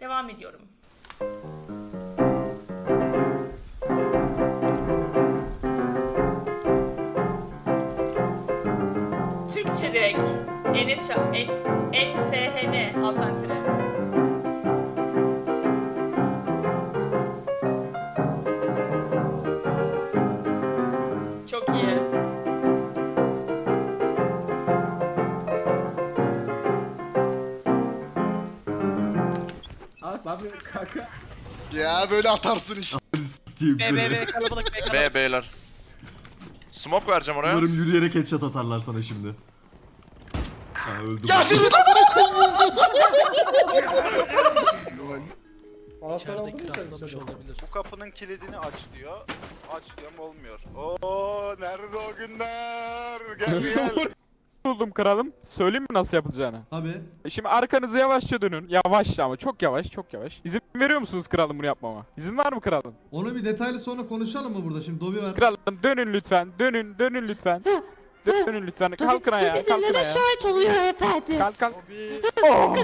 Devam ediyorum. Türkçe direkt. Enes Şah, en. Sabri kanka. Ya böyle atarsın işte. B seni. B B kalabalık B kalabalık. B beyler. Smoke vereceğim oraya. Umarım yürüyerek headshot atarlar sana şimdi. Ha öldüm. Ya Ferit İçerideki rastlamış olabilir. Bu kapının kilidini aç diyor. Aç diyorum olmuyor. Oo nerede o günler? Gel gel. buldum kralım. Söyleyeyim mi nasıl yapılacağını? Abi. Şimdi arkanızı yavaşça dönün. Yavaşça ama çok yavaş, çok yavaş. İzin veriyor musunuz kralım bunu yapmama? İzin var mı kralım? Onu bir detaylı sonra konuşalım mı burada? Şimdi Dobi var. Kralım dönün lütfen. Dönün, dönün lütfen. Dönün lütfen. Kalkın ayağa, kalkın ayağa. şahit oluyor efendim. Kalk kalk. Oh!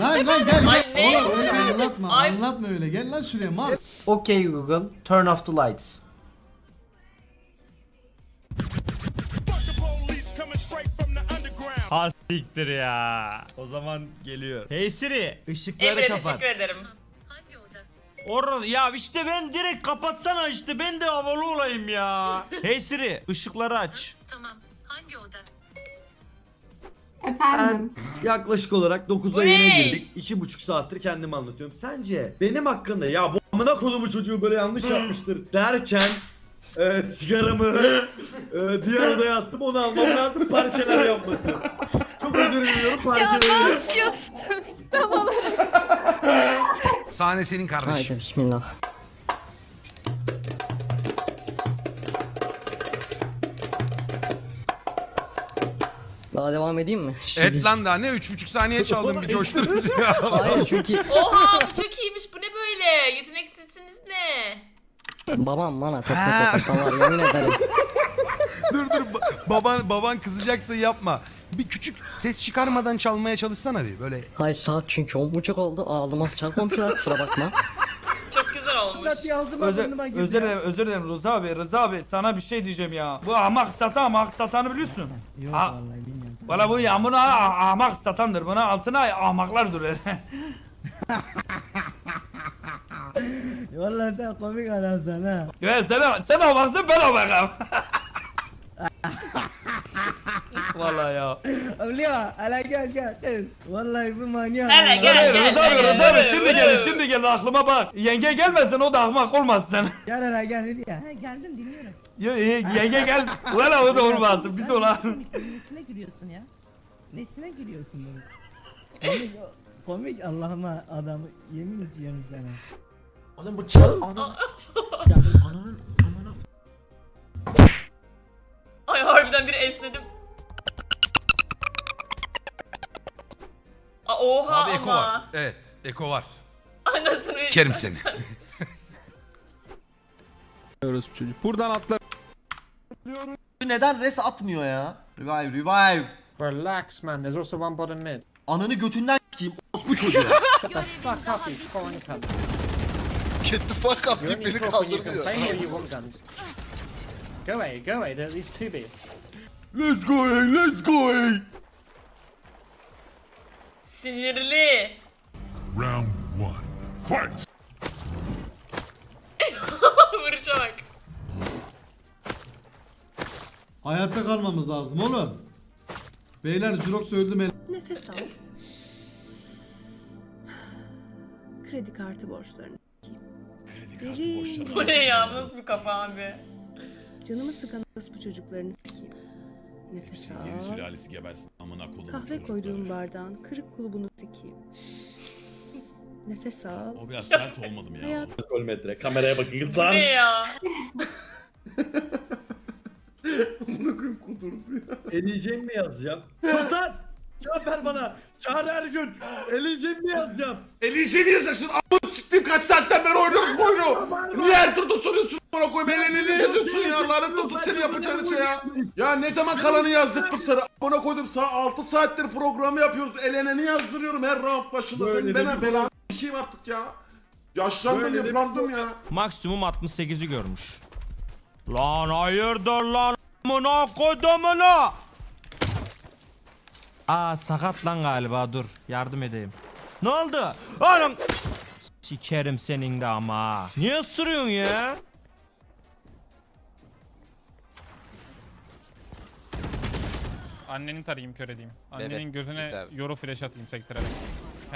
Lan lan gel Ay, gel. ne? Oğlum öyle anlatma. Ay. Anlatma öyle. Gel lan şuraya mal. Okay Google, turn off the lights. Ha siktir ya. O zaman geliyor. Hey Siri, ışıkları Emre kapat. teşekkür ederim. Or ya işte ben direkt kapatsana işte ben de havalı olayım ya. hey Siri, ışıkları aç. Tamam. Hangi oda? Efendim. Yaklaşık olarak 9'da Bu yayına ne? girdik. 2,5 saattir kendimi anlatıyorum. Sence benim hakkında ya bu amına konumu çocuğu böyle yanlış yapmıştır derken e, sigaramı e, diğer odaya attım onu almam lazım parçalar yapması. Diliyorum parçaları. yapıyorsun? Sahne senin kardeşim. Haydi bismillah. Daha devam edeyim mi? Et lan daha ne 3,5 saniye çaldım bir coşturunca ya. Hayır çünkü Oha bu çok iyiymiş. Bu ne böyle? Yeteneksizsiniz ne? babam bana Ha. topla topla yemin ederim. dur dur ba- baban baban kızacaksa yapma. Bir küçük ses çıkarmadan çalmaya çalışsana bir böyle. Hayır saat çünkü 10.30 oldu ağzıma çarpmamışlar kusura bakma. Çok güzel olmuş. Özür, özür dilerim, özür dilerim Rıza abi, Rıza abi sana bir şey diyeceğim ya. Bu ahmak satan, ahmak satanı biliyorsun. Yok vallahi bilmiyorum. Valla bu yağmuruna ah- ahmak satandır. Buna altına ahmaklar durur. Vallahi sen komik adamsın ha. Ya sen, sen ahmaksın ben ahmakım. Vallahi ya. Biliyor Hele gel gel. gel. Vallahi bu manyak. Hele gel. Hayır Rıza abi, Rıza abi şimdi gel, şimdi gel aklıma bak. Yenge gelmesin o da ahmak olmasın. Gel hele gel ne diyor? He geldim dinliyorum. Ya, ye- yenge gel. Valla o da olmasın. Biz olan. Nesine gülüyorsun ya? Nesine gülüyorsun bunu? Komik, komik Allah'ıma adamı yemin ediyorum sana. Oğlum bu çal. Ay harbiden bir esnedim. Aa, oha Abi eko ama. var. Evet eko var. Anasını Kerim seni. Buradan atla. Neden res atmıyor ya? Revive revive. Relax man. There's also one bottom mid. Ananı götünden s**eyim orospu çocuğu. Fuck up you foreign cunt. Get the fuck up deyip beni kaldırdı ya. you want guns. Go away, go away. There's these two B. Let's go hey, let's go hey. Sinirli. Round one. Fight! Vuruşa bak. Hayatta kalmamız lazım oğlum. Beyler Jurox öldü mü? Nefes al. Kredi kartı borçlarını sikeyim. Bu ne ya? Bu Nasıl bir kafa abi? Canımı sıkan bu çocuklarını sikeyim. Nefes Yedi al. sülalesi gebersin amına kodumun Kahve çocukları. koyduğum bardağın kırık kulubunu sikeyim. Nefes al. O biraz sert olmadı mı ya? Hayat metre kameraya bakın Bu ne ya? Eleyeceğim mi yazacağım? Sultan! Cevap ver bana! Çağır her gün! Eleyeceğim mi yazacağım? Elini yazacaksın. Siktim kaç saatten beri oynuyoruz bu oyunu. Niye her turda soruyorsun bana koyayım? Elini yazıyorsun ya. Lanet olsun seni yapacağın şey ya. Ya ne zaman kalanı yazdık bu sarı. Bana koydum sana 6 saattir programı yapıyoruz. Eleneni yazdırıyorum her round başında. Sen bana bir- belanı sikeyim artık ya. Yaşlandım yıprandım ya. Maksimum 68'i görmüş. Lan hayırdır lan amına kodumunu. Aa sakat lan galiba dur yardım edeyim. Ne oldu? Oğlum Sikerim senin de ama. Niye ısırıyorsun ya? Anneni tarayayım kör edeyim. Annenin Evet, gözüne güzel. yoru flash atayım sektirerek.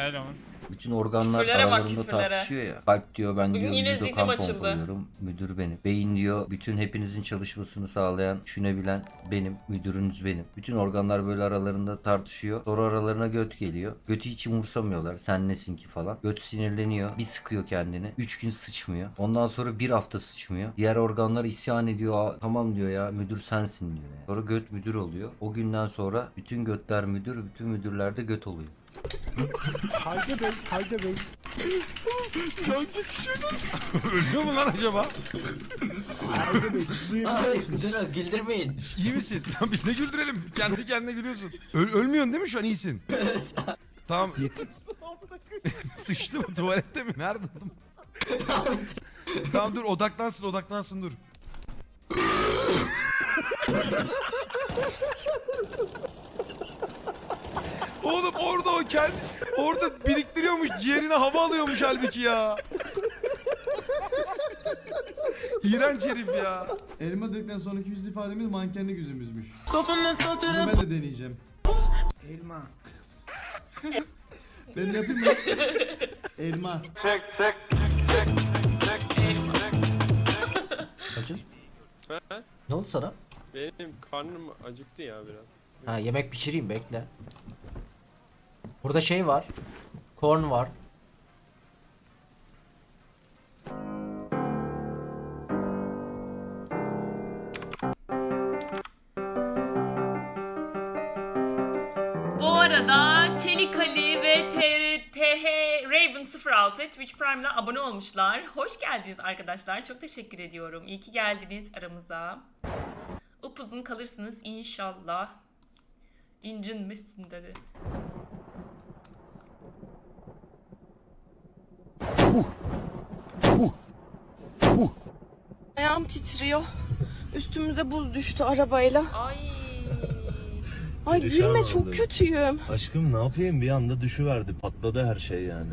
Helal olsun. Bütün organlar Küfürlere aralarında tartışıyor ya. Kalp diyor ben Bugün diyor zihnim kan pompalıyorum. Müdür benim. Beyin diyor bütün hepinizin çalışmasını sağlayan, düşünebilen benim. Müdürünüz benim. Bütün organlar böyle aralarında tartışıyor. Sonra aralarına göt geliyor. Götü hiç umursamıyorlar. Sen nesin ki falan. Göt sinirleniyor. Bir sıkıyor kendini. Üç gün sıçmıyor. Ondan sonra bir hafta sıçmıyor. Diğer organlar isyan ediyor. Tamam diyor ya müdür sensin diyor. Yani. Sonra göt müdür oluyor. O günden sonra bütün götler müdür, bütün müdürler de göt oluyor. Ölüyor mu lan acaba? Güldürmeyin. İyi misin? Lan biz ne güldürelim? Kendi kendine gülüyorsun. Öl- ölmüyorsun değil mi şu an iyisin? tamam. Sıçtı mı tuvalette mi? Nerede? tamam dur odaklansın odaklansın dur. Oğlum orada o kendi orada biriktiriyormuş ciğerine hava alıyormuş halbuki ya. İğrenç herif ya. Elma dedikten sonraki yüz ifademiz mankenlik yüzümüzmüş. Bunu ben de deneyeceğim. Elma. Ben de yapayım mı? Elma. Ne oldu sana? Benim karnım acıktı ya biraz. Ha yemek pişireyim bekle. Burada şey var. Korn var. Bu arada Çelik Ali ve TR, TH Raven 06 Twitch Prime'la abone olmuşlar. Hoş geldiniz arkadaşlar. Çok teşekkür ediyorum. İyi ki geldiniz aramıza. Upuzun kalırsınız inşallah. İncinmişsin dedi. Ayağım titriyor. Üstümüze buz düştü arabayla. Ay. Ay gülme çok kötüyüm. Aşkım ne yapayım bir anda düşüverdi patladı her şey yani.